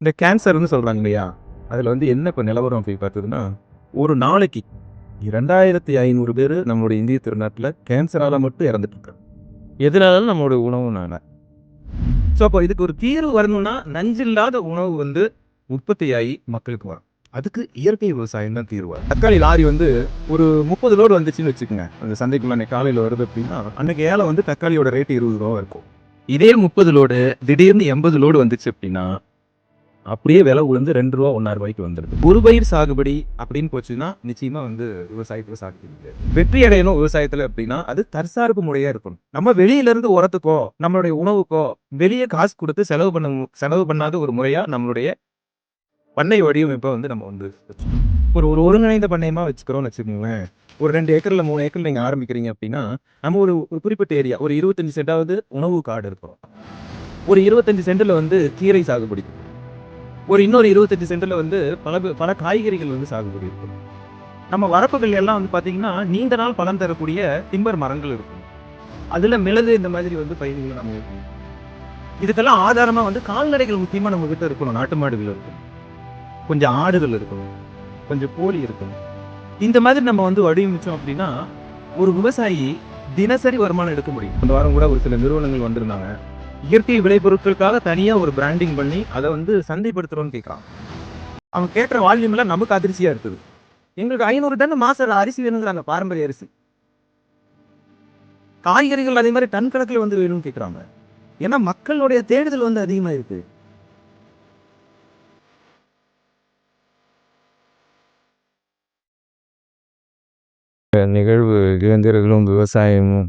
இந்த கேன்சர்னு சொல்கிறாங்க இல்லையா? அதில் வந்து என்ன இப்போ நிலவரம் அப்படி பார்த்ததுன்னா ஒரு நாளைக்கு இரண்டாயிரத்தி ஐநூறு பேர் நம்மளுடைய இந்திய திருநாட்டில் கேன்சரால் மட்டும் இறந்துட்டு இருக்காங்க எதனாலும் நம்மளோட உணவுனால ஸோ அப்போ இதுக்கு ஒரு தீர்வு வரணும்னா நஞ்சில்லாத உணவு வந்து உற்பத்தியாகி மக்களுக்கு வரும். அதுக்கு இயற்கை விவசாயம் தான் தீர்வு தக்காளி லாரி வந்து ஒரு முப்பது லோடு வந்துச்சுன்னு வச்சுக்கோங்க. அந்த சந்தைக்குள்ள அன்னைக்கு காலையில் வருது அப்படின்னா அன்னைக்கு ஏழை வந்து தக்காளியோட ரேட் இருபது ரூபா இருக்கும். இதே முப்பது லோடு திடீர்னு எண்பது லோடு வந்துச்சு அப்படின்னா அப்படியே விலை உளுந்து ரெண்டு ரூபா ஒன்றா ரூபாய்க்கு வந்துடுது ஒரு பயிர் சாகுபடி அப்படின்னு போச்சுன்னா நிச்சயமா வந்து விவசாயத்தில் சாகுபடி. வெற்றி அடையணும் விவசாயத்தில் அப்படின்னா அது தற்சார்பு முறையா இருக்கணும். நம்ம வெளியில இருந்து உரத்துக்கோ நம்மளுடைய உணவுக்கோ வெளியே காசு கொடுத்து செலவு பண்ண செலவு பண்ணாத ஒரு முறையா நம்மளுடைய பண்ணை வடிவமைப்பை வந்து நம்ம வந்து ஒரு ஒரு ஒருங்கிணைந்த பண்ணையமா வச்சுக்கிறோம்னு வச்சுக்கோங்களேன். ஒரு ரெண்டு ஏக்கர்ல மூணு ஏக்கர்ல நீங்க ஆரம்பிக்கிறீங்க அப்படின்னா நம்ம ஒரு ஒரு குறிப்பிட்ட ஏரியா ஒரு இருபத்தஞ்சு சென்டாவது உணவு காடு இருக்கிறோம் ஒரு இருபத்தஞ்சு சென்டில் வந்து கீரை சாகுபடி. ஒரு இன்னொரு இருபத்தஞ்சு சென்டில் வந்து பல ப- பல காய்கறிகள் வந்து சாகுபடி இருக்கும். நம்ம வரப்புகள் எல்லாம் வந்து பார்த்தீங்கன்னா நீண்ட நாள் பலன் தரக்கூடிய திம்பர் மரங்கள் இருக்கும். அதில் மிளகு இந்த மாதிரி வந்து பயிர்கள் நம்ம இதுக்கெல்லாம் ஆதாரமாக வந்து கால்நடைகள் முக்கியமாக நம்ம கிட்ட இருக்கணும். நாட்டு மாடுகள் இருக்கும் கொஞ்சம் ஆடுகள் இருக்கணும் கொஞ்சம் கோழி இருக்கணும் இந்த மாதிரி நம்ம வந்து வடிவமைச்சோம் அப்படின்னா ஒரு விவசாயி தினசரி வருமானம் எடுக்க முடியும். இந்த வாரம் கூட ஒரு சில நிறுவனங்கள் வந்திருந்தாங்க. இயற்கை விளைபொருட்களுக்காக தனியா ஒரு பிராண்டிங் பண்ணி அதை வந்து சந்தைப்படுத்துறோம்னு கேட்கறான் அவன் கேட்குற வால்யூம்ல நமக்கு அதிர்ச்சியா இருக்குது. எங்களுக்கு ஐநூறு டன் மாசம் அரிசி வேணுங்கிறாங்க பாரம்பரிய அரிசி. காய்கறிகள் அதே மாதிரி டன் கணக்கில் வந்து வேணும்னு கேட்குறாங்க ஏன்னா மக்களுடைய தேடுதல் வந்து அதிகமா இருக்கு. நிகழ்வு இளைஞர்களும் விவசாயமும்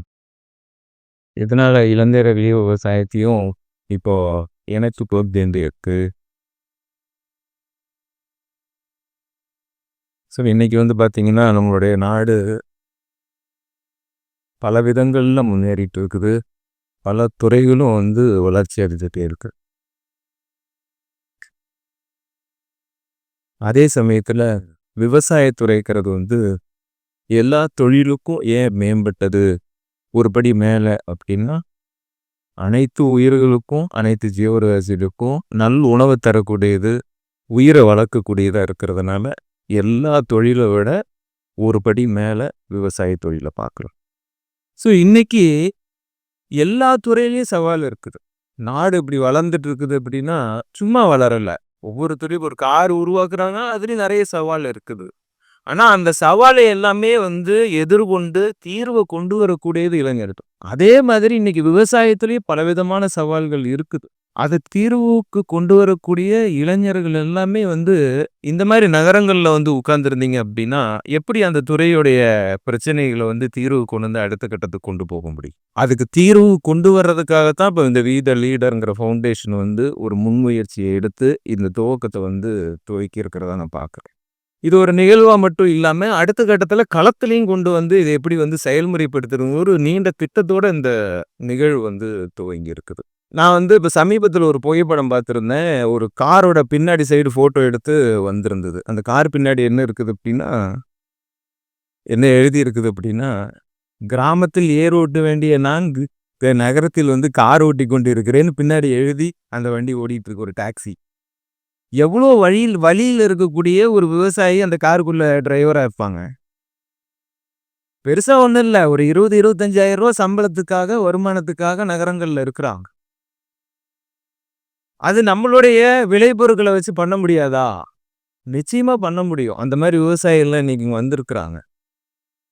இதனால இளைஞர்களையும் விவசாயத்தையும் இப்போ இணைத்து போகுது இருக்கு? ஸோ இன்னைக்கு வந்து பார்த்தீங்கன்னா நம்மளுடைய நாடு பல விதங்களில் முன்னேறிட்டு இருக்குது. பல துறைகளும் வந்து வளர்ச்சி அடைஞ்சிட்டே இருக்கு. அதே சமயத்தில் விவசாயத்துறைக்கிறது வந்து எல்லா தொழிலுக்கும் ஏன் மேம்பட்டது? ஒரு படி மேலே அப்படின்னா அனைத்து உயிர்களுக்கும் அனைத்து ஜீவராசிகளுக்கும் நல் உணவு தரக்கூடியது உயிரை வளர்க்கக்கூடியதாக இருக்கிறதுனால எல்லா தொழிலை விட ஒரு படி மேலே விவசாய தொழிலை பார்க்குறோம். ஸோ இன்றைக்கி எல்லா துறையிலையும் சவால் இருக்குது. நாடு இப்படி வளர்ந்துட்டு இருக்குது அப்படின்னா சும்மா வளரலை. ஒவ்வொரு துறையும் ஒரு கார் உருவாக்குறாங்க அதுலேயும் நிறைய சவால் இருக்குது. ஆனால் அந்த சவாலை எல்லாமே வந்து எதிர்கொண்டு தீர்வை கொண்டு வரக்கூடியது இளைஞர்கள். அதே மாதிரி இன்னைக்கு விவசாயத்திலேயே பலவிதமான சவால்கள் இருக்குது. அதை தீர்வுக்கு கொண்டு வரக்கூடிய இளைஞர்கள் எல்லாமே வந்து இந்த மாதிரி நகரங்களில் வந்து உட்கார்ந்துருந்தீங்க அப்படின்னா எப்படி அந்த துறையுடைய பிரச்சனைகளை வந்து தீர்வு கொண்டு வந்து அடுத்த கட்டத்துக்கு கொண்டு போக முடியும்? அதுக்கு தீர்வு கொண்டு வர்றதுக்காகத்தான் இப்போ இந்த வீத லீடருங்கிற ஃபவுண்டேஷன் வந்து ஒரு முன்முயற்சியை எடுத்து இந்த துவக்கத்தை வந்து துவக்கி இருக்கிறதா நான் பார்க்குறேன். இது ஒரு நிகழ்வா மட்டும் இல்லாமல் அடுத்த கட்டத்துல களத்துலையும் கொண்டு வந்து இதை எப்படி வந்து செயல்முறைப்படுத்துறது ஒரு நீண்ட திட்டத்தோட இந்த நிகழ்வு வந்து துவங்கி இருக்குது நான் வந்து இப்போ சமீபத்தில் ஒரு புகைப்படம் பார்த்துருந்தேன். ஒரு காரோட பின்னாடி சைடு ஃபோட்டோ எடுத்து வந்திருந்தது. அந்த கார் பின்னாடி என்ன இருக்குது அப்படின்னா என்ன எழுதி இருக்குது அப்படின்னா கிராமத்தில் ஏர் ஓட்ட வேண்டிய நான் நகரத்தில் வந்து கார் ஓட்டி கொண்டு இருக்கிறேன்னு பின்னாடி எழுதி அந்த வண்டி ஓடிட்டு இருக்கு ஒரு டாக்ஸி. எவ்வளோ வழியில் வழியில் இருக்கக்கூடிய ஒரு விவசாயி அந்த காருக்குள்ள டிரைவராக இருப்பாங்க. பெருசாக ஒன்றும் இல்லை. ஒரு இருபது இருபத்தஞ்சாயிரம் ரூபா சம்பளத்துக்காக வருமானத்துக்காக நகரங்களில் இருக்கிறாங்க. அது நம்மளுடைய விளைபொருட்களை வச்சு பண்ண முடியாதா? நிச்சயமாக பண்ண முடியும். அந்த மாதிரி விவசாயிகள்லாம் இன்னைக்கு இங்கே வந்திருக்கிறாங்க.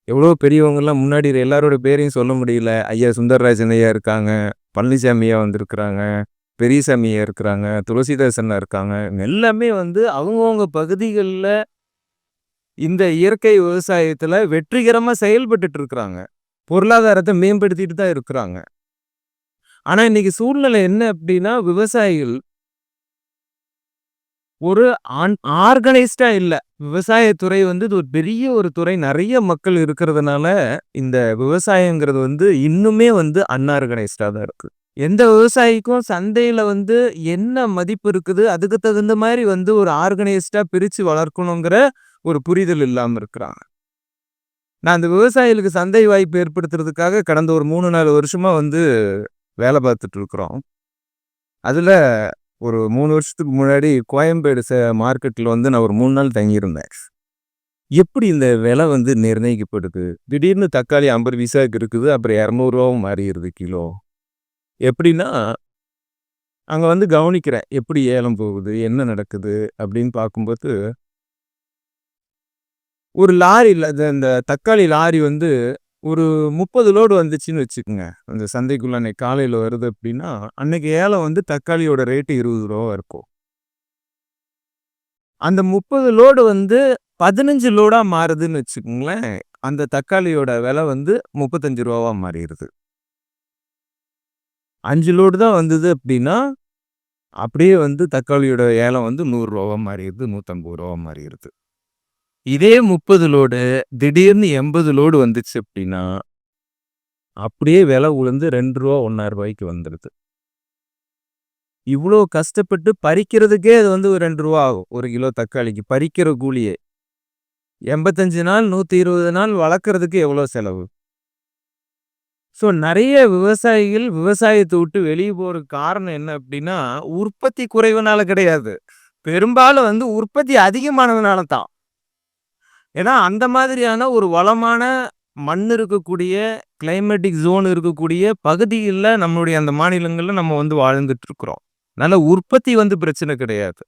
எவ்வளோ பெரியவங்கெல்லாம் முன்னாடி எல்லாரோட பேரையும் சொல்ல முடியல. ஐயா சுந்தரராஜன் ஐயா இருக்காங்க. பழனிசாமி ஐயா வந்திருக்கிறாங்க. பெரியசாமியா இருக்கிறாங்க துளசிதாசன் இருக்காங்க. எல்லாமே வந்து அவங்கவுங்க பகுதிகளில் இந்த இயற்கை விவசாயத்தில் வெற்றிகரமாக செயல்பட்டுட்டு இருக்கிறாங்க பொருளாதாரத்தை மேம்படுத்திட்டு தான் இருக்கிறாங்க. ஆனால் இன்னைக்கு சூழ்நிலை என்ன அப்படின்னா விவசாயிகள் ஒரு ஆர்கனைஸ்டாக இல்லை. விவசாயத்துறை வந்து இது ஒரு பெரிய ஒரு துறை. நிறைய மக்கள் இருக்கிறதுனால இந்த விவசாயங்கிறது வந்து இன்னுமே வந்து அன்ஆர்கனைஸ்டாக தான் இருக்குது எந்த விவசாயிக்கும் சந்தையில் வந்து என்ன மதிப்பு இருக்குது? அதுக்கு தகுந்த மாதிரி வந்து ஒரு ஆர்கனைஸ்டாக பிரித்து வளர்க்கணுங்கிற ஒரு புரிதல் இல்லாமல் இருக்கிறாங்க. நான் அந்த விவசாயிகளுக்கு சந்தை வாய்ப்பு ஏற்படுத்துறதுக்காக கடந்த ஒரு மூணு நாலு வருஷமாக வந்து வேலை பார்த்துட்டு இருக்கிறோம் ஒரு மூணு வருஷத்துக்கு முன்னாடி கோயம்பேடு ச மார்க்கெட்டில் வந்து நான் ஒரு மூணு நாள் தங்கியிருந்தேன். எப்படி இந்த விலை வந்து நிர்ணயிக்கப்படுது? திடீர்னு தக்காளி ஐம்பது பைசாவுக்கு இருக்குது அப்புறம் இரநூறுவாவும் மாறிடுது கிலோ. எப்படின்னா அங்கே வந்து கவனிக்கிறேன் எப்படி ஏலம் போகுது என்ன நடக்குது அப்படின்னு பார்க்கும்போது ஒரு லாரி இந்த தக்காளி லாரி வந்து ஒரு முப்பது லோடு வந்துச்சுன்னு வச்சுக்கோங்க. அந்த சந்தைக்குள்ள அன்னைக்கு காலையில் வருது அப்படின்னா அன்னைக்கு ஏலம் வந்து தக்காளியோட ரேட்டு இருபது ரூபா இருக்கும். அந்த முப்பது லோடு வந்து பதினஞ்சு லோடாக மாறுதுன்னு வச்சுக்கோங்களேன் அந்த தக்காளியோட விலை வந்து முப்பத்தஞ்சு ரூபாவாக மாறிடுது. அஞ்சு லோடு தான் வந்தது அப்படின்னா அப்படியே வந்து தக்காளியோட ஏலம் வந்து நூறுரூவா மாறிடுது நூற்றம்பது ரூபா மாறிடுது. இதே முப்பது லோடு திடீர்னு எண்பது லோடு வந்துச்சு அப்படின்னா அப்படியே விலை உளுந்து ரெண்டு ரூபா ஒன்றாயிரம் ரூபாய்க்கு வந்துடுது. இவ்வளோ கஷ்டப்பட்டு பறிக்கிறதுக்கே அது வந்து ஒரு ரெண்டு ரூபா ஆகும் ஒரு கிலோ தக்காளிக்கு பறிக்கிற கூலியே. எண்பத்தஞ்சு நாள் நூற்றி இருபது நாள் வளர்க்குறதுக்கு எவ்வளோ செலவு? ஸோ நிறைய விவசாயிகள் விவசாயத்தை விட்டு வெளியே போகிறதுக்கு காரணம் என்ன அப்படின்னா உற்பத்தி குறைவுனால கிடையாது. பெரும்பாலும் வந்து உற்பத்தி அதிகமானதுனால தான். ஏன்னா அந்த மாதிரியான ஒரு வளமான மண் இருக்கக்கூடிய கிளைமேட்டிக் ஜோன் இருக்கக்கூடிய பகுதிகளில் நம்மளுடைய அந்த மாநிலங்களில் நம்ம வந்து வாழ்ந்துட்டு இருக்கிறோம். அதனால உற்பத்தி வந்து பிரச்சனை கிடையாது.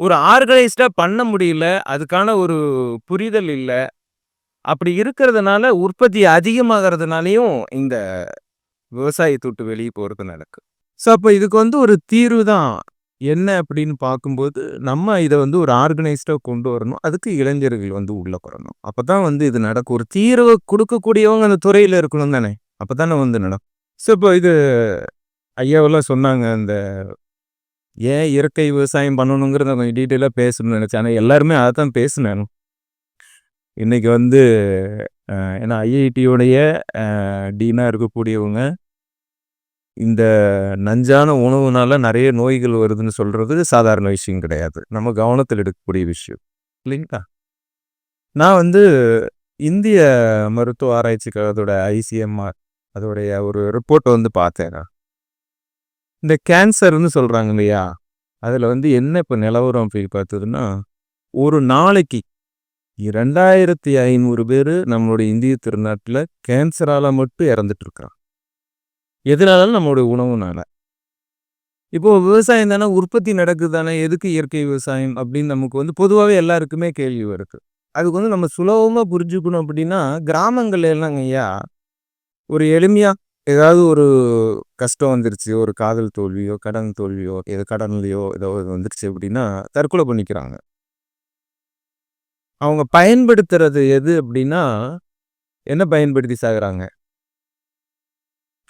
ஒரு ஆர்கனைஸ்டாக பண்ண முடியல அதுக்கான ஒரு புரிதல் இல்லை அப்படி இருக்கிறதுனால உற்பத்தி அதிகமாகிறதுனாலையும் இந்த விவசாயத்தை விட்டு வெளியே போகிறது நடக்கு. ஸோ அப்போ இதுக்கு வந்து ஒரு தீர்வு தான் என்ன அப்படின்னு பார்க்கும்போது நம்ம இதை வந்து ஒரு ஆர்கனைஸ்டாக கொண்டு வரணும். அதுக்கு இளைஞர்கள் வந்து உள்ளே வரணும் அப்போ தான் வந்து இது நடக்கும். ஒரு தீர்வு கொடுக்கக்கூடியவங்க அந்த துறையில் இருக்கணும் தானே? அப்போ தானே வந்து நடக்கும். ஸோ இப்போ இது ஐயாவெல்லாம் சொன்னாங்க அந்த ஏன் இயற்கை விவசாயம் பண்ணணுங்கிறத கொஞ்சம் டீட்டெயிலாக பேசணும்னு நினச்சேன். ஆனால் எல்லாருமே அதை தான் பேசினேன் இன்றைக்கி வந்து ஏன்னா ஐஐடியோடைய டீனாக இருக்கக்கூடியவங்க இந்த நஞ்சான உணவுனால நிறைய நோய்கள் வருதுன்னு சொல்கிறது சாதாரண விஷயம் கிடையாது. நம்ம கவனத்தில் எடுக்கக்கூடிய விஷயம். இல்லைங்களா? நான் வந்து இந்திய மருத்துவ ஆராய்ச்சி கழகத்தோட ஐசிஎம்ஆர் அதோடைய ஒரு ரிப்போர்ட் வந்து பார்த்தேன் நான். இந்த கேன்சர்னு சொல்கிறாங்க இல்லையா? அதில் வந்து என்ன இப்போ நிலவரம் அப்படி பார்த்ததுன்னா ஒரு நாளைக்கு ரெண்டாயிரத்தி ஐநூறு பேர் நம்மளுடைய இந்திய திருநாட்டில் கேன்சரால் மட்டும் இறந்துட்டு இருக்கிறான் எதனால? நம்மளுடைய உணவுனால. இப்போ விவசாயம் தானே உற்பத்தி நடக்குது தானே எதுக்கு இயற்கை விவசாயம் அப்படின்னு நமக்கு வந்து பொதுவாகவே எல்லாருக்குமே கேள்வி வருது. அதுக்கு வந்து நம்ம சுலபமாக புரிஞ்சுக்கணும் அப்படின்னா கிராமங்கள்ல எல்லாம் ஐயா ஒரு எளிமையாக ஏதாவது ஒரு கஷ்டம் வந்துருச்சு ஒரு காதல் தோல்வியோ கடன் தோல்வியோ ஏதோ கடன்லையோ ஏதோ இது வந்துருச்சு அப்படின்னா தற்கொலை பண்ணிக்கிறாங்க. அவங்க பயன்படுத்துறது எது அப்படின்னா என்ன பயன்படுத்தி சாகுறாங்க?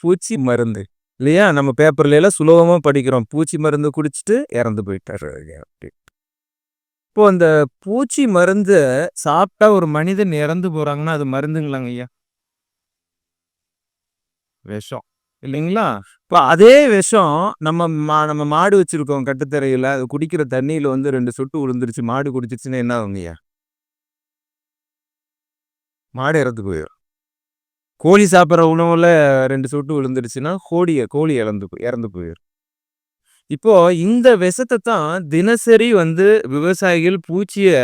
பூச்சி மருந்து. இல்லையா? நம்ம பேப்பர்ல எல்லாம் சுலபமாக படிக்கிறோம். பூச்சி மருந்து குடிச்சிட்டு இறந்து போயிட்டாரு அப்படி. இப்போ அந்த பூச்சி மருந்து சாப்பிட்டா ஒரு மனிதன் இறந்து போறாங்கன்னா அது மருந்துங்களாங்க ஐயா? விஷம். இல்லைங்களா? இப்போ அதே விஷம் நம்ம மா நம்ம மாடு வச்சிருக்கோம் கட்டுத்தரையில். அது குடிக்கிற தண்ணியில் வந்து ரெண்டு சொட்டு விழுந்துருச்சு மாடு குடிச்சிருச்சுன்னா என்ன ஆகுங்கய்யா மாடு இறந்து போயிடும் கோழி சாப்பிட்ற உணவில் ரெண்டு சொட்டு விழுந்துருச்சுன்னா கோழியை கோழி இறந்து போய் இறந்து போயிடும் இப்போது இந்த விஷத்தை தான் தினசரி வந்து விவசாயிகள் பூச்சியை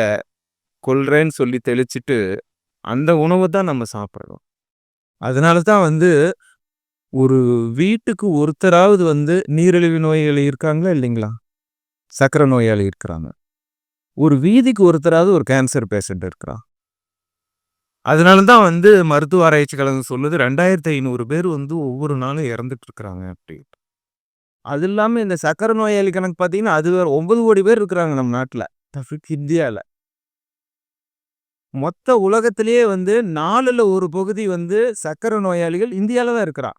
கொள்றேன்னு சொல்லி தெளிச்சிட்டு அந்த உணவை தான் நம்ம சாப்பிட்றோம் அதனால தான் வந்து ஒரு வீட்டுக்கு ஒருத்தராவது வந்து நீரிழிவு நோயாளி இருக்காங்களா இல்லைங்களா? சக்கரை நோயாளி இருக்கிறாங்க. ஒரு வீதிக்கு ஒருத்தராவது ஒரு கேன்சர் பேஷண்ட் இருக்கிறான். அதனால தான் வந்து மருத்துவ ஆராய்ச்சி கழகம் சொல்லுது ரெண்டாயிரத்தி ஐநூறு பேர் வந்து ஒவ்வொரு நாளும் இறந்துட்டு இருக்கிறாங்க அப்படின்ட்டு. அது இல்லாமல் இந்த சக்கரை நோயாளி கணக்கு பார்த்தீங்கன்னா அது வேற ஒன்பது கோடி பேர் இருக்கிறாங்க நம்ம நாட்டில் இந்தியாவில் மொத்த உலகத்திலேயே வந்து நாலுல ஒரு பகுதி வந்து சக்கரை நோயாளிகள் இந்தியாவில் தான் இருக்கிறான்.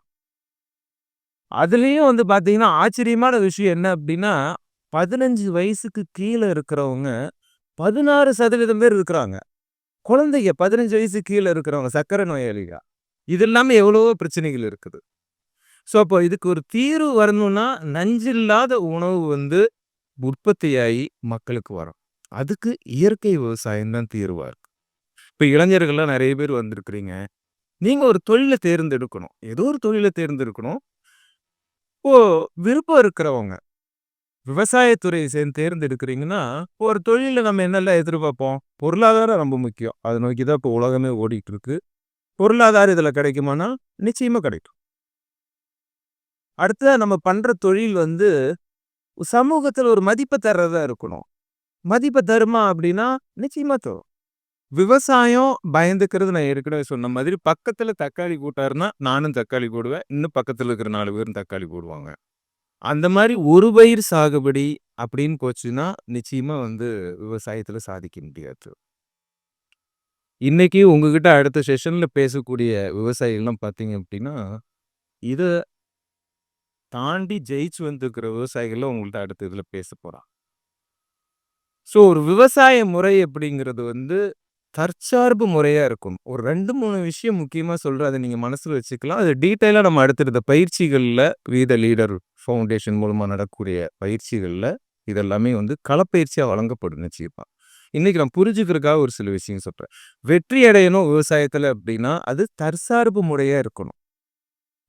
அதுலேயும் வந்து பார்த்தீங்கன்னா ஆச்சரியமான விஷயம் என்ன அப்படின்னா பதினஞ்சு வயசுக்கு கீழே இருக்கிறவங்க பதினாறு சதவீதம் பேர் இருக்கிறாங்க. குழந்தைங்க பதினஞ்சு வயசு கீழே இருக்கிறவங்க சக்கரை நோயாளிகா இது இல்லாமல் எவ்வளவோ பிரச்சனைகள் இருக்குது. ஸோ அப்போ இதுக்கு ஒரு தீர்வு வரணும்னா நஞ்சில்லாத உணவு வந்து உற்பத்தியாகி மக்களுக்கு வரும். அதுக்கு இயற்கை விவசாயம் தான் தீர்வாக இருக்கு. இப்போ இளைஞர்கள்லாம் நிறைய பேர் வந்திருக்கிறீங்க. நீங்கள் ஒரு தொழிலை தேர்ந்தெடுக்கணும். ஏதோ ஒரு தொழிலை தேர்ந்தெடுக்கணும். இப்போ விருப்பம் இருக்கிறவங்க விவசாயத்துறையை சேர்ந்து தேர்ந்தெடுக்கிறீங்கன்னா ஒரு தொழிலில் நம்ம என்னெல்லாம் எதிர்பார்ப்போம்? பொருளாதாரம் ரொம்ப முக்கியம். அதை நோக்கி தான் இப்போ உலகமே ஓடிட்டு இருக்கு பொருளாதாரம் இதில் கிடைக்குமானா? நிச்சயமாக கிடைக்கும். அடுத்ததாக நம்ம பண்ற தொழில் வந்து சமூகத்தில் ஒரு மதிப்பை தர்றதா இருக்கணும். மதிப்பை தருமா அப்படின்னா நிச்சயமா தரும். விவசாயம் பயந்துக்கிறது நான் ஏற்கனவே சொன்ன மாதிரி பக்கத்துல தக்காளி போட்டாருன்னா நானும் தக்காளி போடுவேன். இன்னும் பக்கத்துல இருக்கிற நாலு பேரும் தக்காளி போடுவாங்க. அந்த மாதிரி ஒரு பயிர் சாகுபடி அப்படின்னு போச்சுன்னா நிச்சயமா வந்து விவசாயத்துல சாதிக்க முடியாது. இன்னைக்கு உங்ககிட்ட அடுத்த செஷன்ல பேசக்கூடிய விவசாயிகள்லாம் பார்த்தீங்க அப்படின்னா இதை தாண்டி ஜெயிச்சு வந்திருக்கிற விவசாயிகள் உங்கள்ட்ட அடுத்த இதுல பேச போறான் ஸோ ஒரு விவசாய முறை அப்படிங்கிறது வந்து தற்சார்பு முறையாக இருக்கும். ஒரு ரெண்டு மூணு விஷயம் முக்கியமாக சொல்கிற அதை நீங்கள் மனசில் வச்சுக்கலாம். அது டீட்டெயிலாக நம்ம அடுத்தடுத்த பயிற்சிகளில் வீத லீடர் ஃபவுண்டேஷன் மூலமாக நடக்கக்கூடிய பயிற்சிகளில் இதெல்லாமே வந்து களப்பயிற்சியாக வழங்கப்படும் நிச்சயமா. இன்றைக்கி நான் புரிஞ்சுக்கிறதுக்காக ஒரு சில விஷயம் சொல்கிறேன் வெற்றி அடையணும் விவசாயத்தில் அப்படின்னா அது தற்சார்பு முறையாக இருக்கணும்.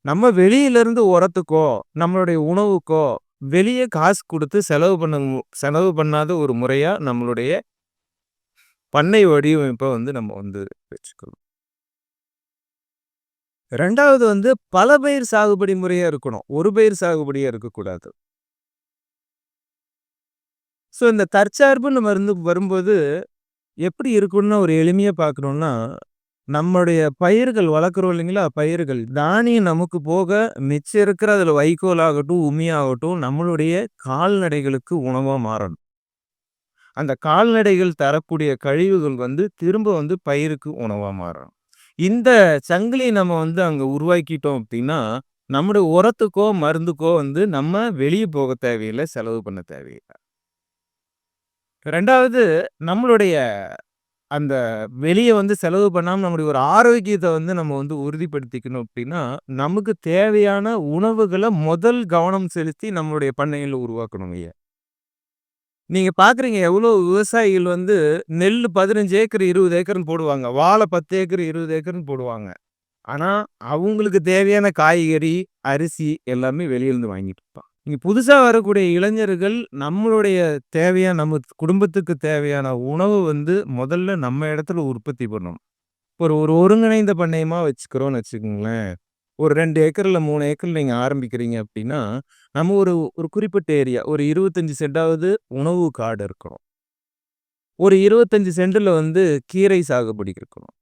நம்ம வெளியிலேருந்து உரத்துக்கோ நம்மளுடைய உணவுக்கோ வெளியே காசு கொடுத்து செலவு பண்ண மு- செலவு பண்ணாத ஒரு முறையாக நம்மளுடைய பண்ணை வடிவமைப்பை வந்து நம்ம வந்து வச்சுக்கணும். ரெண்டாவது வந்து பல பயிர் சாகுபடி முறையாக இருக்கணும். ஒரு பயிர் சாகுபடியாக இருக்கக்கூடாது. ஸோ இந்த தற்சார்புன்னு மருந்து வரும்போது எப்படி இருக்குன்னு ஒரு எளிமையாக பார்க்கணுன்னா நம்மளுடைய பயிர்கள் வளர்க்குறோம் இல்லைங்களா? பயிர்கள் தானியம் நமக்கு போக மிச்சம் இருக்கிற அதில் வைக்கோல் ஆகட்டும் உமி ஆகட்டும் நம்மளுடைய கால்நடைகளுக்கு உணவாக மாறணும். அந்த கால்நடைகள் தரக்கூடிய கழிவுகள் வந்து திரும்ப வந்து பயிருக்கு உணவாக மாறும். இந்த சங்கிலியை நம்ம வந்து அங்கே உருவாக்கிட்டோம் அப்படின்னா நம்முடைய உரத்துக்கோ மருந்துக்கோ வந்து நம்ம வெளியே போக தேவையில்லை செலவு பண்ண தேவையில்லை. ரெண்டாவது நம்மளுடைய அந்த வெளியே வந்து செலவு பண்ணாமல் நம்முடைய ஒரு ஆரோக்கியத்தை வந்து நம்ம வந்து உறுதிப்படுத்திக்கணும் அப்படின்னா நமக்கு தேவையான உணவுகளை முதல் கவனம் செலுத்தி நம்மளுடைய பண்ணையில் உருவாக்கணும் ஐயா. நீங்க பாக்குறீங்க எவ்வளவு விவசாயிகள் வந்து நெல் பதினஞ்சு ஏக்கர் இருபது ஏக்கர்னு போடுவாங்க. வாழை பத்து ஏக்கர் இருபது ஏக்கர்னு போடுவாங்க. ஆனா அவங்களுக்கு தேவையான காய்கறி அரிசி எல்லாமே வெளியிலிருந்து வாங்கிட்டு இருப்பான் நீங்க புதுசா வரக்கூடிய இளைஞர்கள் நம்மளுடைய தேவையான நம்ம குடும்பத்துக்கு தேவையான உணவு வந்து முதல்ல நம்ம இடத்துல உற்பத்தி பண்ணணும். ஒரு ஒரு ஒருங்கிணைந்த பண்ணையமா வச்சுக்கிறோம்னு வச்சுக்கோங்களேன். ஒரு ரெண்டு ஏக்கர்ல மூணு ஏக்கர்ல நீங்க ஆரம்பிக்கிறீங்க அப்படின்னா நம்ம ஒரு ஒரு குறிப்பிட்ட ஏரியா ஒரு இருபத்தஞ்சு சென்டாவது உணவு காடு இருக்கணும். ஒரு இருபத்தஞ்சி சென்டில் வந்து கீரை சாகுபடி இருக்கணும்.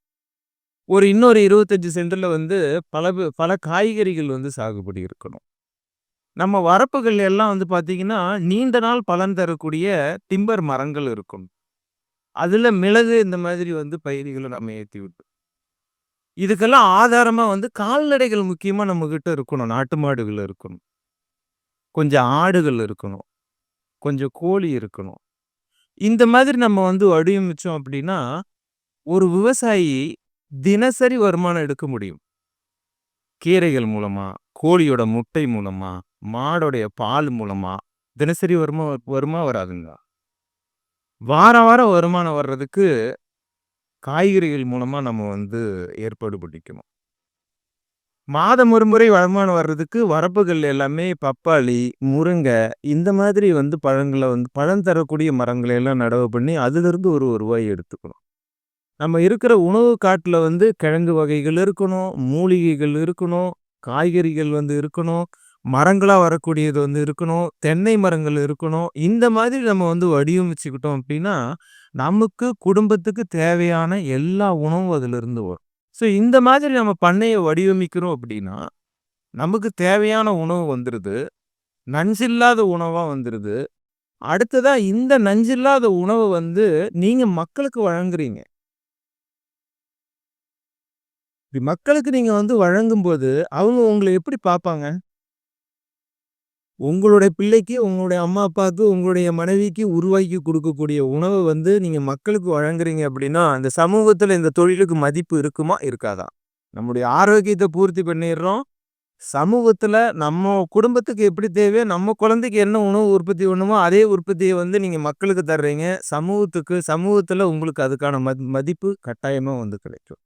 ஒரு இன்னொரு இருபத்தஞ்சி சென்டில் வந்து பல வி- பல காய்கறிகள் வந்து சாகுபடி இருக்கணும். நம்ம வரப்புகள் எல்லாம் வந்து பார்த்தீங்கன்னா நீண்ட நாள் பலன் தரக்கூடிய டிம்பர் மரங்கள் இருக்கும் அதுல மிளகு இந்த மாதிரி வந்து பயிர்களை நம்ம ஏற்றி விட்டு இதுக்கெல்லாம் ஆதாரமா வந்து கால்நடைகள் முக்கியமா நம்ம கிட்ட இருக்கணும். நாட்டு மாடுகள் இருக்கணும். கொஞ்சம் ஆடுகள் இருக்கணும். கொஞ்சம் கோழி இருக்கணும். இந்த மாதிரி நம்ம வந்து வடிவமைச்சோம் அப்படின்னா ஒரு விவசாயி தினசரி வருமானம் எடுக்க முடியும். கீரைகள் மூலமா கோழியோட முட்டை மூலமா மாடோடைய பால் மூலமா தினசரி வருமா வருமா வராதுங்க. வாரம் வாரம் வருமானம் வர்றதுக்கு காய்கறிகள் மூலமாக நம்ம வந்து ஏற்பாடு பண்ணிக்கணும். மாதம் ஒரு முறை வருமானம் வர்றதுக்கு வரப்புகள் எல்லாமே பப்பாளி முருங்கை இந்த மாதிரி வந்து பழங்களை வந்து பழம் தரக்கூடிய மரங்களை எல்லாம் நடவு பண்ணி அதிலிருந்து ஒரு வருவாய் எடுத்துக்கணும். நம்ம இருக்கிற உணவு காட்டில் வந்து கிழங்கு வகைகள் இருக்கணும் மூலிகைகள் இருக்கணும் காய்கறிகள் வந்து இருக்கணும் மரங்களாக வரக்கூடியது வந்து இருக்கணும் தென்னை மரங்கள் இருக்கணும். இந்த மாதிரி நம்ம வந்து வடிவமைச்சுக்கிட்டோம் அப்படின்னா நமக்கு குடும்பத்துக்கு தேவையான எல்லா உணவும் அதிலிருந்து வரும். ஸோ இந்த மாதிரி நம்ம பண்ணையை வடிவமைக்கிறோம் அப்படின்னா நமக்கு தேவையான உணவு வந்துடுது நஞ்சில்லாத உணவாக வந்துடுது அடுத்ததாக இந்த நஞ்சில்லாத உணவை வந்து நீங்கள் மக்களுக்கு வழங்குறீங்க. இப்படி மக்களுக்கு நீங்கள் வந்து வழங்கும்போது அவங்க உங்களை எப்படி பார்ப்பாங்க? உங்களுடைய பிள்ளைக்கு உங்களுடைய அம்மா அப்பாவுக்கு உங்களுடைய மனைவிக்கு உருவாக்கி கொடுக்கக்கூடிய உணவை வந்து நீங்கள் மக்களுக்கு வழங்குறீங்க அப்படின்னா அந்த சமூகத்தில் இந்த தொழிலுக்கு மதிப்பு இருக்குமா? இருக்காதா? நம்முடைய ஆரோக்கியத்தை பூர்த்தி பண்ணிடுறோம். சமூகத்தில் நம்ம குடும்பத்துக்கு எப்படி தேவையோ நம்ம குழந்தைக்கு என்ன உணவு உற்பத்தி பண்ணுமோ அதே உற்பத்தியை வந்து நீங்கள் மக்களுக்கு தர்றீங்க. சமூகத்துக்கு சமூகத்தில் உங்களுக்கு அதுக்கான மதி மதிப்பு கட்டாயமாக வந்து கிடைக்கும்.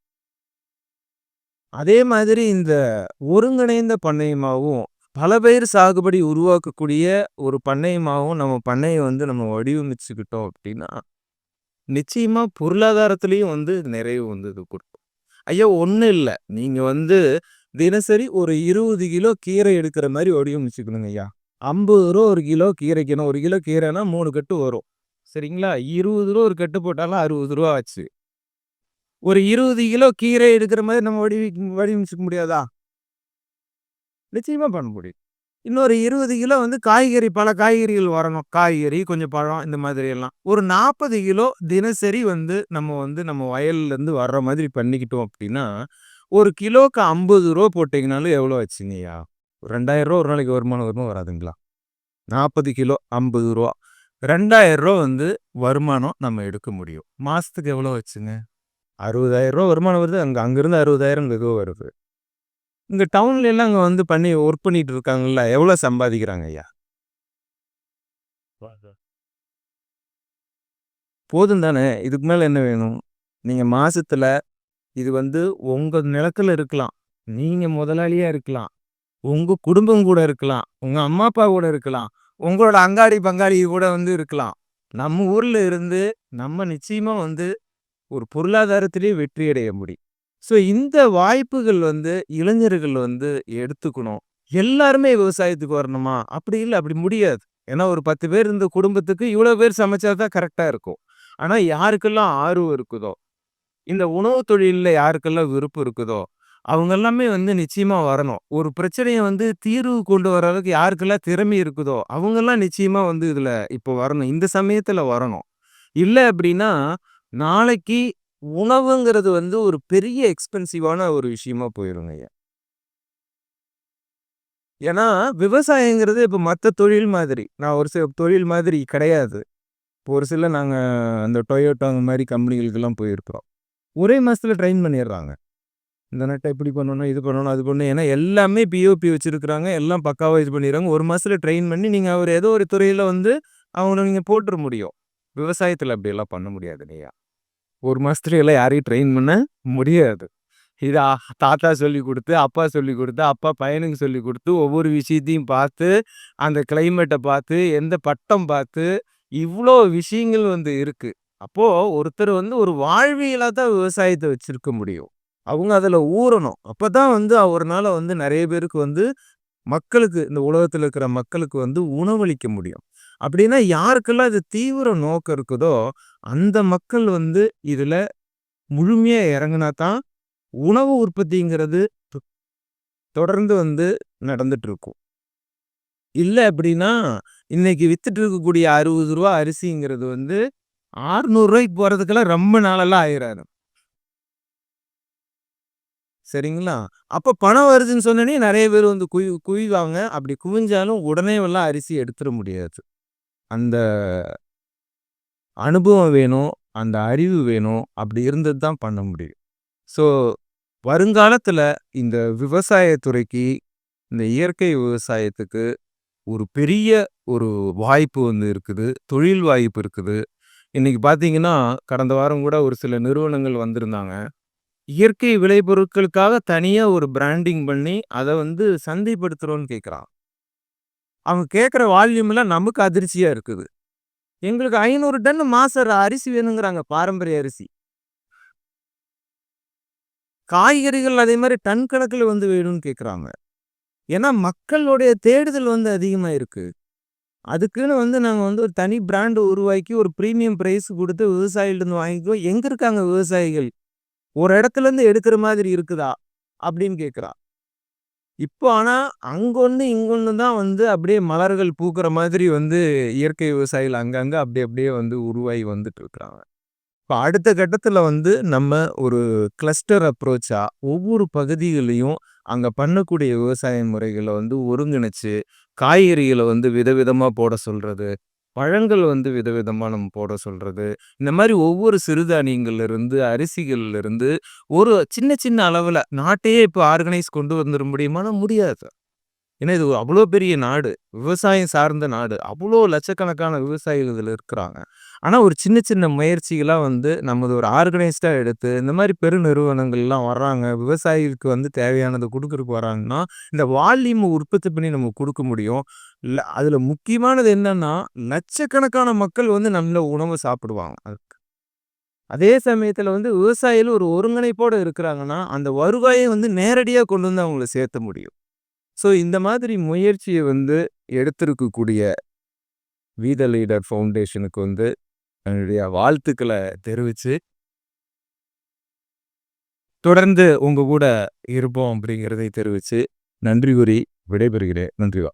அதே மாதிரி இந்த ஒருங்கிணைந்த பண்ணையமாகவும் பல பயிர் சாகுபடி உருவாக்கக்கூடிய ஒரு பண்ணையமாகவும் நம்ம பண்ணையை வந்து நம்ம வடிவமைச்சுக்கிட்டோம் அப்படின்னா நிச்சயமாக பொருளாதாரத்துலேயும் வந்து நிறைவு வந்து இது கொடுக்கும். ஐயா! ஒன்றும் இல்லை. நீங்கள் வந்து தினசரி ஒரு இருபது கிலோ கீரை எடுக்கிற மாதிரி வடிவமைச்சுக்கணுங்க ஐயா. ஐம்பது ரூபா ஒரு கிலோ கீரைக்கணும். ஒரு கிலோ கீரைனா மூணு கட்டு வரும். சரிங்களா? இருபது ரூபா ஒரு கட்டு போட்டாலும் அறுபது ரூபா ஆச்சு. ஒரு இருபது கிலோ கீரை எடுக்கிற மாதிரி நம்ம வடிவி வடிவமைச்சுக்க முடியாதா? நிச்சயமாக பண்ண முடியும். இன்னொரு இருபது கிலோ வந்து காய்கறி பல காய்கறிகள் வரணும். காய்கறி கொஞ்சம் பழம் இந்த மாதிரி எல்லாம். ஒரு நாற்பது கிலோ தினசரி வந்து நம்ம வந்து நம்ம வயல்லேருந்து வர்ற மாதிரி பண்ணிக்கிட்டோம் அப்படின்னா ஒரு கிலோக்கு ஐம்பது ரூபா போட்டிங்கனாலும் எவ்வளோ ஆச்சுங்கய்யா? ஒரு ரெண்டாயிரம் ரூபா ஒரு நாளைக்கு வருமானம் வருமானம் வராதுங்களா? நாற்பது கிலோ ஐம்பது ரூபா. ரெண்டாயிரம் ரூபா வந்து வருமானம் நம்ம எடுக்க முடியும். மாதத்துக்கு எவ்வளோ வச்சுங்க அறுபதாயிரம் ரூபா வருமானம் வருது. அங்கே அங்கேருந்து அறுபதாயிரம் இங்கே வருது. இங்கே டவுன்ல எல்லாம் அங்கே வந்து பண்ணி ஒர்க் பண்ணிட்டு இருக்காங்கல்ல எவ்வளோ சம்பாதிக்கிறாங்க ஐயா? போதும் தானே? இதுக்கு மேலே என்ன வேணும்? நீங்கள் மாசத்துல இது வந்து உங்கள் நிலத்துல இருக்கலாம். நீங்கள் முதலாளியாக இருக்கலாம். உங்கள் குடும்பம் கூட இருக்கலாம். உங்கள் அம்மா அப்பா கூட இருக்கலாம். உங்களோட அங்காடி பங்காளி கூட வந்து இருக்கலாம். நம்ம ஊரில் இருந்து நம்ம நிச்சயமாக வந்து ஒரு பொருளாதாரத்திலே வெற்றி அடைய முடியும். ஸோ இந்த வாய்ப்புகள் வந்து இளைஞர்கள் வந்து எடுத்துக்கணும். எல்லாருமே விவசாயத்துக்கு வரணுமா? அப்படி இல்லை அப்படி முடியாது. ஏன்னா ஒரு பத்து பேர் இந்த குடும்பத்துக்கு இவ்வளோ பேர் சமைச்சா தான் கரெக்டாக இருக்கும். ஆனால் யாருக்கெல்லாம் ஆர்வம் இருக்குதோ? இந்த உணவு தொழிலில் யாருக்கெல்லாம் விருப்பம் இருக்குதோ? அவங்க எல்லாமே வந்து நிச்சயமா வரணும். ஒரு பிரச்சனையை வந்து தீர்வு கொண்டு வர அளவுக்கு யாருக்கெல்லாம் திறமை இருக்குதோ? அவங்கெல்லாம் நிச்சயமா வந்து இதுல இப்போ வரணும். இந்த சமயத்துல வரணும். இல்லை அப்படின்னா நாளைக்கு உணவுங்கிறது வந்து ஒரு பெரிய எக்ஸ்பென்சிவான ஒரு விஷயமா போயிருங்க ஏன்னா விவசாயங்கிறது இப்போ மற்ற தொழில் மாதிரி. நான் ஒரு சில தொழில் மாதிரி கிடையாது. இப்போ ஒரு சில நாங்கள் அந்த டொயோட்டோ அந்த மாதிரி கம்பெனிகளுக்கெல்லாம் போயிருக்கிறோம். ஒரே மாதத்தில் ட்ரெயின் பண்ணிடுறாங்க. இந்த நட்டை இப்படி பண்ணணும் இது பண்ணணும் அது பண்ணணும். ஏன்னா எல்லாமே பிஓபி வச்சுருக்குறாங்க. எல்லாம் பக்காவாக இது பண்ணிடுறாங்க. ஒரு மாதத்தில் ட்ரெயின் பண்ணி நீங்கள் அவர் ஏதோ ஒரு துறையில் வந்து அவங்கள நீங்கள் போட்டுற முடியும். விவசாயத்தில் அப்படியெல்லாம் பண்ண முடியாது இல்லையா ஒரு மாதத்துல யாரையும் ட்ரெயின் பண்ண முடியாது. இது தாத்தா சொல்லி கொடுத்து அப்பா சொல்லி கொடுத்து அப்பா பையனுக்கு சொல்லி கொடுத்து ஒவ்வொரு விஷயத்தையும் பார்த்து அந்த கிளைமேட்டை பார்த்து எந்த பட்டம் பார்த்து இவ்வளோ விஷயங்கள் வந்து இருக்குது அப்போது ஒருத்தர் வந்து ஒரு வாழ்வியலாக தான் விவசாயத்தை வச்சுருக்க முடியும். அவங்க அதில் ஊறணும். அப்போ தான் வந்து அவர்னால வந்து நிறைய பேருக்கு வந்து மக்களுக்கு இந்த உலகத்தில் இருக்கிற மக்களுக்கு வந்து உணவளிக்க முடியும். அப்படின்னா யாருக்கெல்லாம் இது தீவிர நோக்கம் இருக்குதோ அந்த மக்கள் வந்து இதில் முழுமையாக இறங்கினா தான் உணவு உற்பத்திங்கிறது தொ- தொடர்ந்து வந்து நடந்துட்டு இருக்கும் இல்லை அப்படின்னா இன்னைக்கு வித்துட்டு இருக்கக்கூடிய அறுபது ரூபா அரிசிங்கிறது வந்து ஆறுநூறு போகிறதுக்கெல்லாம் ரொம்ப நாளெல்லாம் ஆயிடறாரு சரிங்களா? அப்போ பணம் வருதுன்னு சொன்னனே நிறைய பேர் வந்து குவி குவிவாங்க. அப்படி குவிஞ்சாலும் உடனே எல்லாம் அரிசி எடுத்துட முடியாது. அந்த அனுபவம் வேணும் அந்த அறிவு வேணும் அப்படி இருந்தது தான் பண்ண முடியும். ஸோ வருங்காலத்துல இந்த விவசாயத்துறைக்கு இந்த இயற்கை விவசாயத்துக்கு ஒரு பெரிய ஒரு வாய்ப்பு வந்து இருக்குது தொழில் வாய்ப்பு இருக்குது. இன்னைக்கு பார்த்தீங்கன்னா கடந்த வாரம் கூட ஒரு சில நிறுவனங்கள் வந்திருந்தாங்க. இயற்கை விளைபொருட்களுக்காக தனியா ஒரு பிராண்டிங் பண்ணி அதை வந்து சந்தைப்படுத்துறோம்னு கேட்குறான் அவங்க கேட்குற வால்யூம்லாம் நமக்கு அதிர்ச்சியா இருக்குது. எங்களுக்கு ஐநூறு டன் மாசர் அரிசி வேணுங்கிறாங்க பாரம்பரிய அரிசி. காய்கறிகள் அதே மாதிரி டன் கணக்கில் வந்து வேணும்னு கேட்குறாங்க. ஏன்னா மக்களுடைய தேடுதல் வந்து அதிகமாக இருக்கு. அதுக்குன்னு வந்து நாங்கள் வந்து ஒரு தனி பிராண்ட் உருவாக்கி ஒரு ப்ரீமியம் ப்ரைஸ் கொடுத்து விவசாயிகிட்ட வாங்கிக்கோ எங்கே இருக்காங்க விவசாயிகள்? ஒரு இடத்துல இருந்து எடுக்கிற மாதிரி இருக்குதா? அப்படின்னு கேட்குறா. இப்போ ஆனால் அங்கொன்னு இங்கொன்று தான் வந்து அப்படியே மலர்கள் பூக்கிற மாதிரி வந்து இயற்கை விவசாயிகள் அங்கங்கே அப்படி அப்படியே வந்து உருவாகி வந்துட்டு இருக்கிறாங்க இப்போ அடுத்த கட்டத்தில் வந்து நம்ம ஒரு கிளஸ்டர் அப்ரோச்சாக ஒவ்வொரு பகுதிகளையும் அங்கே பண்ணக்கூடிய விவசாய முறைகளை வந்து ஒருங்கிணைச்சு காய்கறிகளை வந்து விதவிதமாக போட சொல்கிறது பழங்கள் வந்து விதவிதமாக நம்ம போட சொல்கிறது இந்த மாதிரி ஒவ்வொரு சிறுதானியங்கள்லேருந்து அரிசிகள்லேருந்து ஒரு சின்ன சின்ன அளவில் நாட்டையே இப்போ ஆர்கனைஸ் கொண்டு வந்துட முடியுமானா முடியாது. ஏன்னா இது அவ்வளோ பெரிய நாடு விவசாயம் சார்ந்த நாடு. அவ்வளோ லட்சக்கணக்கான விவசாயிகள் இதில் இருக்கிறாங்க. ஆனால் ஒரு சின்ன சின்ன முயற்சிகளாக வந்து நமது ஒரு ஆர்கனைஸ்டாக எடுத்து இந்த மாதிரி பெருநிறுவனங்கள்லாம் வர்றாங்க விவசாயிகளுக்கு வந்து தேவையானதை கொடுக்கறதுக்கு வராங்கன்னா இந்த வால்யூமை உற்பத்தி பண்ணி நம்ம கொடுக்க முடியும். இல்லை அதில் முக்கியமானது என்னன்னா லட்சக்கணக்கான மக்கள் வந்து நல்ல உணவு சாப்பிடுவாங்க அதுக்கு. அதே சமயத்தில் வந்து விவசாயிகள் ஒரு ஒருங்கிணைப்போடு இருக்கிறாங்கன்னா அந்த வருவாயை வந்து நேரடியாக கொண்டு வந்து அவங்கள சேர்த்த முடியும். ஸோ இந்த மாதிரி முயற்சியை வந்து எடுத்திருக்கக்கூடிய வீத லீடர் ஃபவுண்டேஷனுக்கு வந்து என்னுடைய வாழ்த்துக்களை தெரிவித்து தொடர்ந்து உங்க கூட இருப்போம் அப்படிங்கிறதை தெரிவித்து நன்றி கூறி விடைபெறுகிறேன். நன்றிவா.